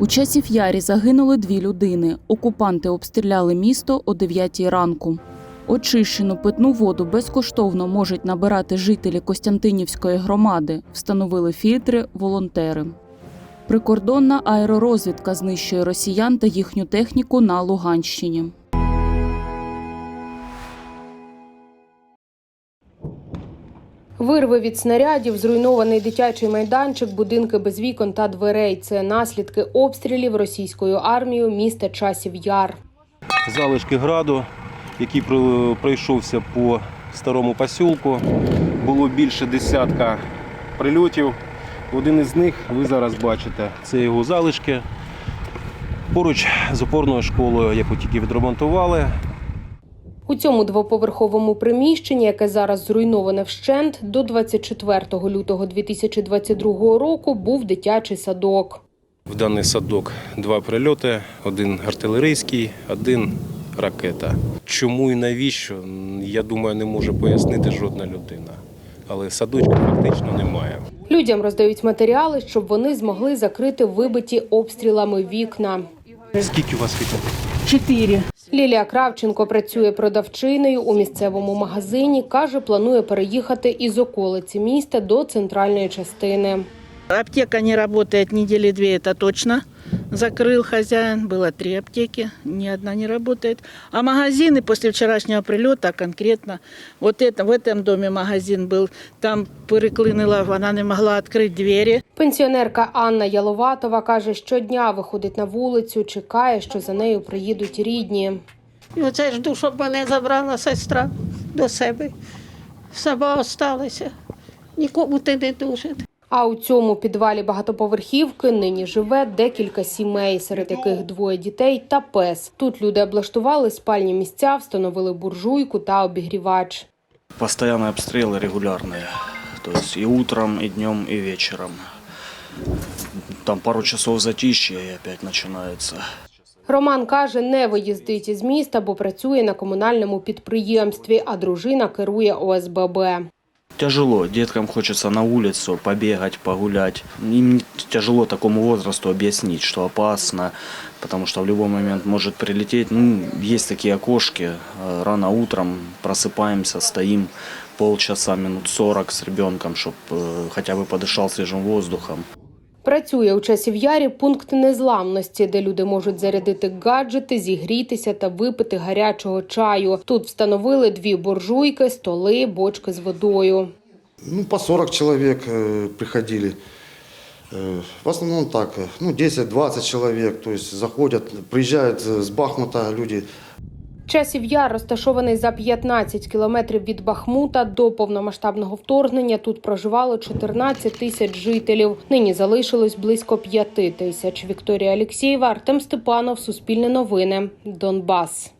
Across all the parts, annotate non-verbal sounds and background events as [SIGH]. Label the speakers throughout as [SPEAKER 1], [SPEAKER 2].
[SPEAKER 1] У часів ярі загинули дві людини. Окупанти обстріляли місто о 9 ранку. Очищену питну воду безкоштовно можуть набирати жителі Костянтинівської громади. Встановили фільтри волонтери. Прикордонна аеророзвідка знищує росіян та їхню техніку на Луганщині.
[SPEAKER 2] Вирви від снарядів, зруйнований дитячий майданчик, будинки без вікон та дверей. Це наслідки обстрілів російською армією міста Часів Яр.
[SPEAKER 3] залишки граду, який пройшовся по старому посілку. Було більше десятка прильотів. Один із них ви зараз бачите. Це його залишки. Поруч з опорною школою, яку тільки відремонтували.
[SPEAKER 2] У цьому двоповерховому приміщенні, яке зараз зруйноване вщент, до 24 лютого 2022 року був дитячий садок.
[SPEAKER 3] В даний садок два прильоти: один артилерійський, один ракета. Чому і навіщо, я думаю, не може пояснити жодна людина. Але садочка фактично немає.
[SPEAKER 2] Людям роздають матеріали, щоб вони змогли закрити вибиті обстрілами вікна.
[SPEAKER 3] Скільки у вас вікон?
[SPEAKER 4] Четыре.
[SPEAKER 2] Лілія Кравченко працює продавчиною у місцевому магазині. каже, планує переїхати із околиці міста до центральної частини.
[SPEAKER 4] Аптека не працює недели дві, це точно Закрыл хозяин. Было три аптеки, ни одна не работает. А магазины после вчерашнего прилета конкретно, вот это, в этом доме магазин был, там переклинила, она не могла открыть двери.
[SPEAKER 2] Пенсіонерка Анна Яловатова каже, щодня виходить на вулицю, чекає, що за нею приїдуть рідні.
[SPEAKER 5] І оце жду, щоб мене забрала сестра до себе. Сама осталася. Нікому ти не дуже.
[SPEAKER 2] А у цьому підвалі багатоповерхівки нині живе декілька сімей, серед яких двоє дітей та пес. Тут люди облаштували спальні місця, встановили буржуйку та обігрівач.
[SPEAKER 6] Постоянные обстрелы регулярные. То есть и утром, и днем, и вечером. Там пару часов затишья и опять начинается.
[SPEAKER 2] Роман каже, не виїздить із міста, бо працює на комунальному підприємстві, а дружина керує ОСББ.
[SPEAKER 6] Тяжело, деткам хочется на улицу побегать, погулять. Им тяжело такому возрасту объяснить, что опасно, потому что в любой момент может прилететь. Ну, есть такие окошки, э, рано утром просыпаемся, стоим полчаса, минут 40 с ребенком, чтобы хотя бы подышал свежим воздухом.
[SPEAKER 2] Працює у часів ярі пункт незламності, де люди можуть зарядити гаджети, зігрітися та випити гарячого чаю. Тут встановили дві буржуйки, столи, бочки з водою.
[SPEAKER 7] Ну, по 40 человек э, приходили. Э, в основном так, э, ну, 10-20 человек, то есть заходят, приезжают э, с Бахмута люди,
[SPEAKER 2] Часів яр розташований за 15 кілометрів від Бахмута. До повномасштабного вторгнення тут проживало 14 тисяч жителів. Нині залишилось близько 5 тисяч. Вікторія Алєксєєва, Артем Степанов, Суспільне новини, Донбас.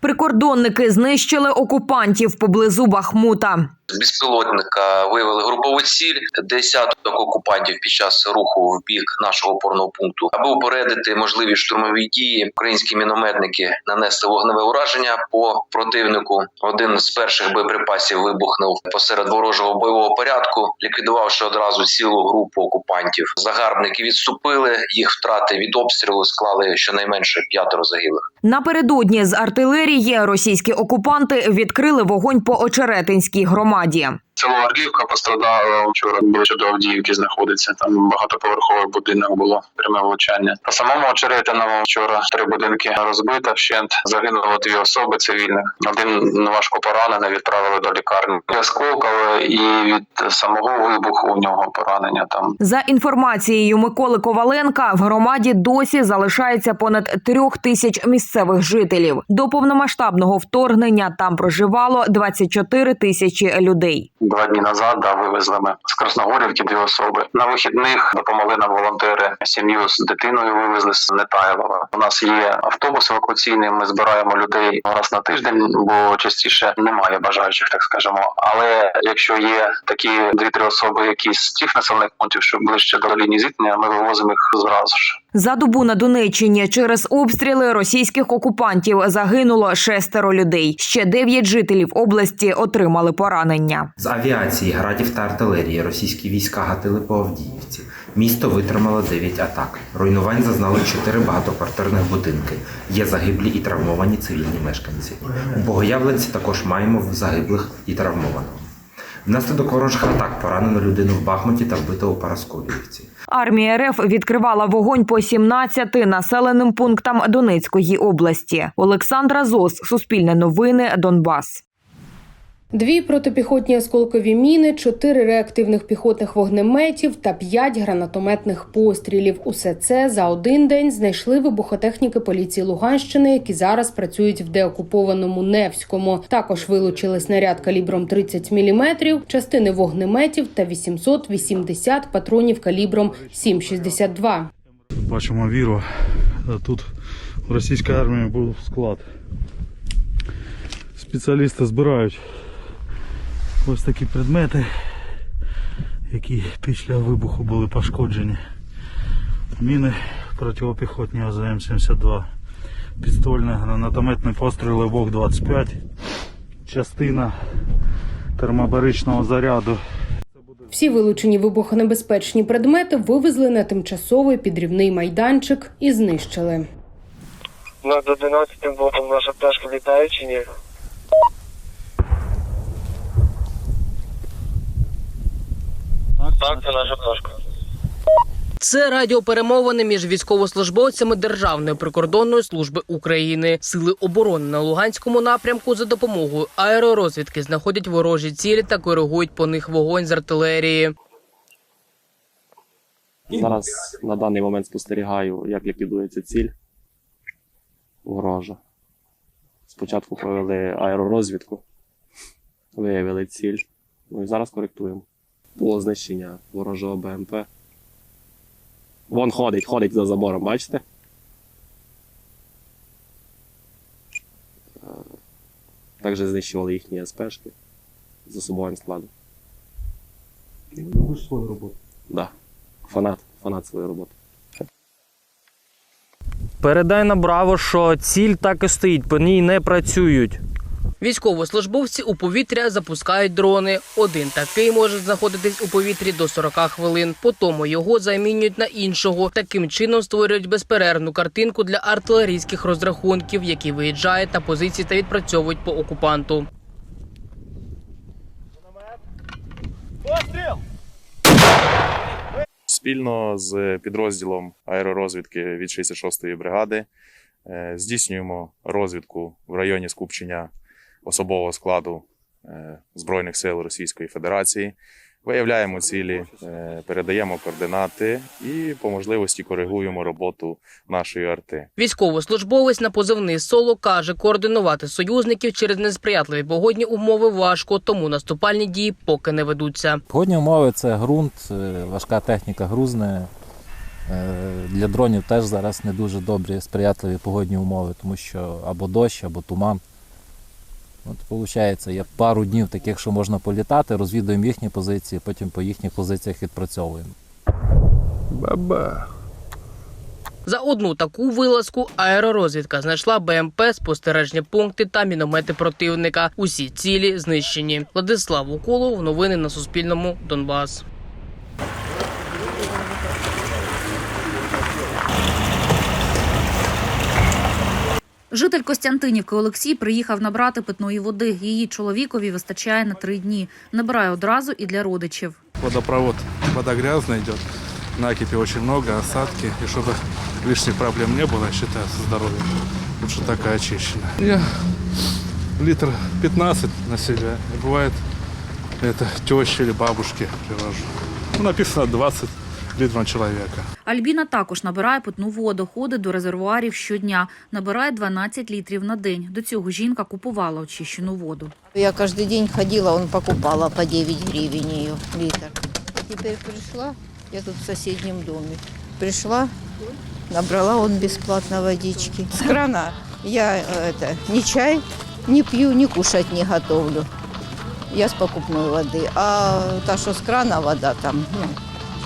[SPEAKER 8] Прикордонники знищили окупантів поблизу Бахмута.
[SPEAKER 9] З безпілотника виявили групову ціль десяток окупантів під час руху в бік нашого опорного пункту. Аби упередити можливі штурмові дії, українські мінометники нанесли вогневе ураження по противнику. Один з перших боєприпасів вибухнув посеред ворожого бойового порядку, ліквідувавши одразу цілу групу окупантів. Загарбники відступили. Їх втрати від обстрілу склали щонайменше п'ятеро загиблих.
[SPEAKER 8] Напередодні з артилерії російські окупанти відкрили вогонь по Очеретинській громаді громаді.
[SPEAKER 10] Село Орлівка пострадало вчора ближче до Авдіївки знаходиться. Там багатоповерховий будинок було пряме влучання. По самому Очеретиному вчора три будинки розбито вщент. Загинуло дві особи цивільних. Один важко поранений, відправили до лікарні. Осколкове і від самого вибуху у нього поранення там
[SPEAKER 8] За інформацією Миколи Коваленка, в громаді досі залишається понад трьох тисяч місцевих жителів. До повномасштабного вторгнення там проживало 24 тисячі людей.
[SPEAKER 10] Два дні назад да, вивезли ми з Красногорівки дві особи. На вихідних допомогли нам волонтери. Сім'ю з дитиною вивезли з Нетайлова. У нас є автобус евакуаційний. Ми збираємо людей раз на тиждень, бо частіше немає бажаючих, так скажемо. Але якщо є такі дві-три особи, які з тих населених пунктів, що ближче до лінії зіткнення, ми вивозимо їх зразу ж.
[SPEAKER 8] За добу на Донеччині через обстріли російських окупантів загинуло шестеро людей. Ще дев'ять жителів області отримали поранення.
[SPEAKER 11] З авіації, градів та артилерії російські війська гатили по Авдіївці.
[SPEAKER 9] Місто витримало 9 атак. Руйнувань зазнали 4 багатоквартирних будинки. Є загиблі і травмовані цивільні мешканці. У Богоявленці також маємо загиблих і травмованого. Внаслідок ворожих атак поранено людину в Бахмуті та вбито у Парасковіївці.
[SPEAKER 8] Армія РФ відкривала вогонь по 17 населеним пунктам Донецької області. Олександра Зос, Суспільне новини, Донбас.
[SPEAKER 12] Дві протипіхотні осколкові міни, чотири реактивних піхотних вогнеметів та п'ять гранатометних пострілів. Усе це за один день знайшли вибухотехніки поліції Луганщини, які зараз працюють в деокупованому Невському. Також вилучили снаряд калібром 30 мм, частини вогнеметів та 880 патронів калібром 7,62.
[SPEAKER 13] Бачимо віру. Тут в російській армії був склад. Спеціалісти збирають ось такі предмети, які після вибуху були пошкоджені. Міни протипіхотні АЗМ-72, пістольне гранатометні постріли ВОК-25, частина термобаричного заряду
[SPEAKER 12] Всі вилучені вибухонебезпечні предмети вивезли на тимчасовий підрівний майданчик і знищили.
[SPEAKER 5] Над 11 блоком наша пташка літає чи ні? Так, це наша пташка.
[SPEAKER 12] Це радіоперемовини між військовослужбовцями Державної прикордонної служби України. Сили оборони на Луганському напрямку за допомогою аеророзвідки знаходять ворожі цілі та коригують по них вогонь з артилерії.
[SPEAKER 3] Зараз на даний момент спостерігаю, як ліквідується ціль ворожа. Спочатку провели аеророзвідку, виявили ціль. Ну і зараз коректуємо. Було знищення ворожого БМП. Вон ходить, ходить за забором, бачите? Е, Також знищували їхні СПшки з особовим складом.
[SPEAKER 13] Робиш свою роботу.
[SPEAKER 3] Да. Фанат, фанат своєї роботи.
[SPEAKER 5] Передай на браво, що ціль так і стоїть, по ній не працюють.
[SPEAKER 12] Військовослужбовці у повітря запускають дрони. Один такий може знаходитись у повітрі до 40 хвилин. Потім його замінюють на іншого. Таким чином створюють безперервну картинку для артилерійських розрахунків, які виїжджають на позиції та відпрацьовують по окупанту.
[SPEAKER 14] Спільно з підрозділом аеророзвідки від 66-ї бригади е, здійснюємо розвідку в районі скупчення особового складу е, Збройних сил Російської Федерації. Виявляємо цілі, е, передаємо координати і по можливості коригуємо роботу нашої арти.
[SPEAKER 12] Військовослужбовець на позивний соло каже, координувати союзників через несприятливі погодні умови важко, тому наступальні дії поки не ведуться.
[SPEAKER 15] Погодні умови це ґрунт, е, важка техніка грузне. Для дронів теж зараз не дуже добрі сприятливі погодні умови, тому що або дощ, або туман. От, виходить, є пару днів таких, що можна політати, розвідуємо їхні позиції, потім по їхніх позиціях відпрацьовуємо.
[SPEAKER 13] Баба.
[SPEAKER 12] За одну таку вилазку аеророзвідка знайшла БМП, спостережні пункти та міномети противника. Усі цілі знищені. Владислав Уколов. Новини на Суспільному. Донбас.
[SPEAKER 16] Житель Костянтинівки Олексій приїхав набрати питної води. Її чоловікові вистачає на три дні. Набирає одразу і для родичів.
[SPEAKER 13] Водопровод, вода грязная идет, накипи очень много, осадки. И чтобы лишних проблем не было, я считаю, со здоровьем, лучше такая очищенная. Я литр 15 на себя. И бывает, это теща или бабушке привожу. Ну, написано 20 литров на человека.
[SPEAKER 16] Альбіна також набирає питну воду, ходить до резервуарів щодня. Набирає 12 літрів на день. До цього жінка купувала очищену воду.
[SPEAKER 17] Я каждый день ходила, он покупала по 9 гривен ее литр. Теперь пришла, я тут в соседнем доме, пришла, набрала он бесплатно водички. С крана я э, это, ни чай не пью, ни кушать не готовлю. Я с покупной воды. А та, что с крана вода там, ну,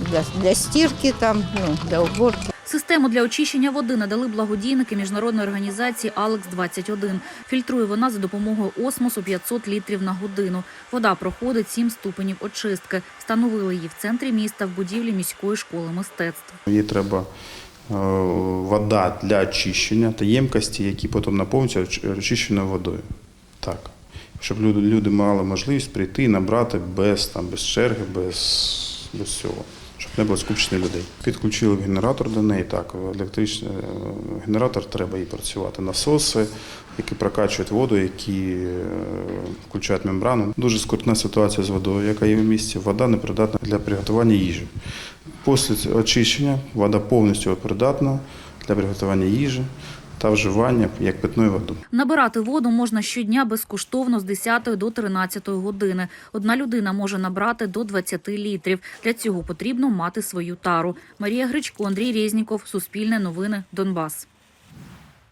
[SPEAKER 17] для, для стирки, там, ну, для уборки.
[SPEAKER 16] Систему для очищення води надали благодійники міжнародної організації Алекс 21 Фільтрує вона за допомогою осмосу 500 літрів на годину. Вода проходить 7 ступенів очистки. Встановили її в центрі міста в будівлі міської школи мистецтв.
[SPEAKER 18] Їй треба е, вода для очищення та ємкості, які потім наповнюються оч- очищеною водою. Так. Щоб люди, люди мали можливість прийти і набрати без, там, без черги, без, без всього. Щоб не було скупчення людей. Підключили генератор до неї. Так, електричний е, генератор треба і працювати. Насоси, які прокачують воду, які е, включають мембрану. Дуже скрутна ситуація з водою, яка є в місті. Вода непридатна для приготування їжі. Після очищення вода повністю придатна для приготування їжі та вживання як питної води.
[SPEAKER 16] Набирати воду можна щодня безкоштовно з 10 до 13 години. Одна людина може набрати до 20 літрів. Для цього потрібно мати свою тару. Марія Гричко, Андрій Резніков, Суспільне новини, Донбас.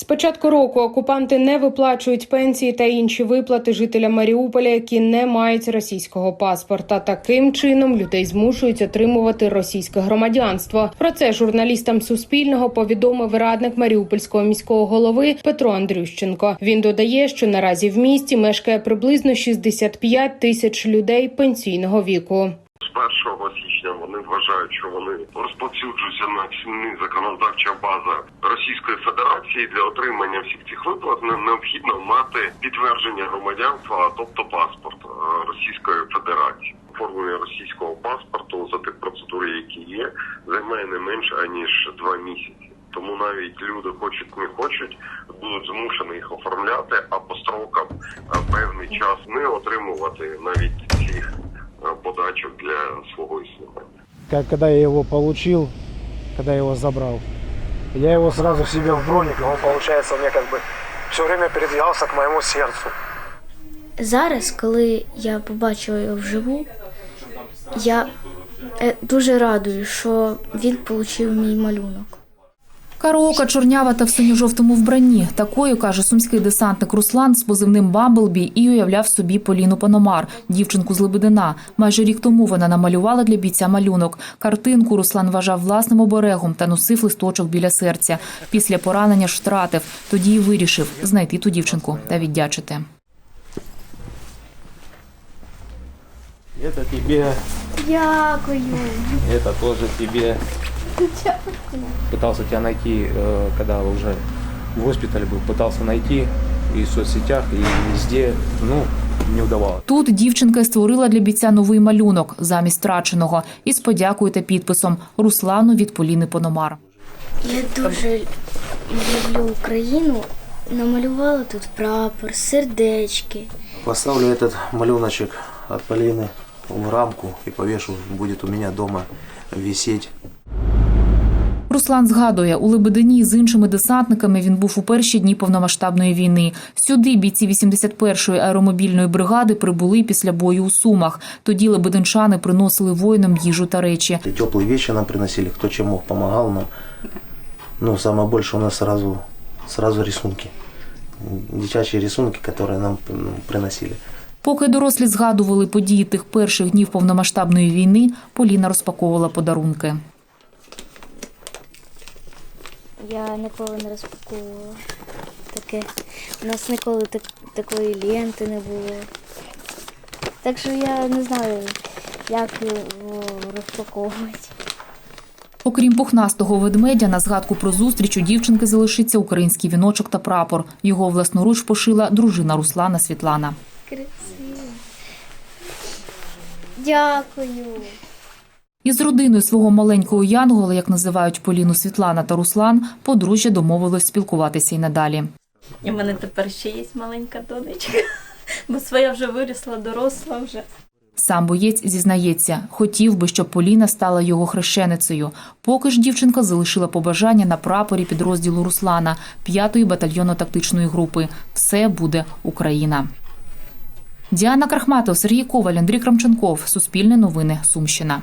[SPEAKER 2] З початку року окупанти не виплачують пенсії та інші виплати жителям Маріуполя, які не мають російського паспорта. Таким чином людей змушують отримувати російське громадянство. Про це журналістам Суспільного повідомив радник Маріупольського міського голови Петро Андрющенко. Він додає, що наразі в місті мешкає приблизно 65 тисяч людей пенсійного віку.
[SPEAKER 19] З 1 січня вважають, що вони розповсюджуються на ціни законодавча база Російської Федерації для отримання всіх цих виплат необхідно мати підтвердження громадянства, тобто паспорт е, Російської Федерації. Оформлення російського паспорту за тих процедур, які є, займає не менше аніж два місяці. Тому навіть люди хочуть не хочуть, будуть змушені їх оформляти, а по строкам е, певний час не отримувати навіть цих е, подачок для свого існування.
[SPEAKER 20] Как, когда я его получил, когда я его забрал, я его сразу себе в броник, и он, получается, мне как бы все время передвигался к моему сердцу.
[SPEAKER 21] Зараз, коли я побачила його вживу, я е, дуже радую, що він отримав мій малюнок.
[SPEAKER 22] Караока чорнява та в синьо-жовтому вбранні. Такою каже сумський десантник Руслан з позивним Бамблбі і уявляв собі Поліну Пономар, дівчинку з Лебедина. Майже рік тому вона намалювала для бійця малюнок. Картинку Руслан вважав власним оберегом та носив листочок біля серця. Після поранення ж втратив. Тоді й вирішив знайти ту дівчинку та віддячити.
[SPEAKER 23] Это тебе,
[SPEAKER 21] Дякую.
[SPEAKER 23] это тоже тебе. [LAUGHS]
[SPEAKER 21] Дякую.
[SPEAKER 23] Пытался тебя найти, э, когда уже в госпитале был, пытался найти и в соцсетях, и везде, ну, не удавалось.
[SPEAKER 22] Тут дівчинка й створила для бійця новий малюнок замість втраченого із подякою та підписом Руслану від Поліни Пономар.
[SPEAKER 21] Я дуже люблю Україну. Намалювала тут прапор, сердечки.
[SPEAKER 23] Поставлю этот малюночек от Полины в рамку и повешу, будет у меня дома висеть.
[SPEAKER 22] Руслан згадує, у Лебедині з іншими десантниками він був у перші дні повномасштабної війни. Сюди бійці 81-ї аеромобільної бригади прибули після бою у Сумах. Тоді лебединчани приносили воїнам їжу та речі.
[SPEAKER 23] Теплые вещи нам приносили, кто чем мог, помогал нам. Ну, самое больше у нас сразу, сразу рисунки. Дитячие рисунки, которые нам приносили.
[SPEAKER 22] Поки дорослі згадували події тих перших днів повномасштабної війни, Поліна розпаковувала подарунки.
[SPEAKER 21] Я ніколи не розпаковувала таке. У нас ніколи так, такої ленти не було. Так що я не знаю, як його розпаковувати.
[SPEAKER 22] Окрім пухнастого ведмедя, на згадку про зустріч у дівчинки залишиться український віночок та прапор. Його власноруч пошила дружина Руслана Світлана.
[SPEAKER 21] Красиво. Дякую.
[SPEAKER 22] Із родиною свого маленького янгола, як називають Поліну Світлана та Руслан, подружжя домовилось спілкуватися й надалі.
[SPEAKER 24] В мене тепер ще є маленька донечка, [LAUGHS] бо своя вже вирісла, доросла вже.
[SPEAKER 22] Сам боєць зізнається, хотів би, щоб Поліна стала його хрещеницею. Поки ж дівчинка залишила побажання на прапорі підрозділу Руслана, 5-ї батальйонно-тактичної групи. Все буде Україна. Діана Крахматов, Сергій Коваль, Андрій Крамченков. Суспільне новини. Сумщина.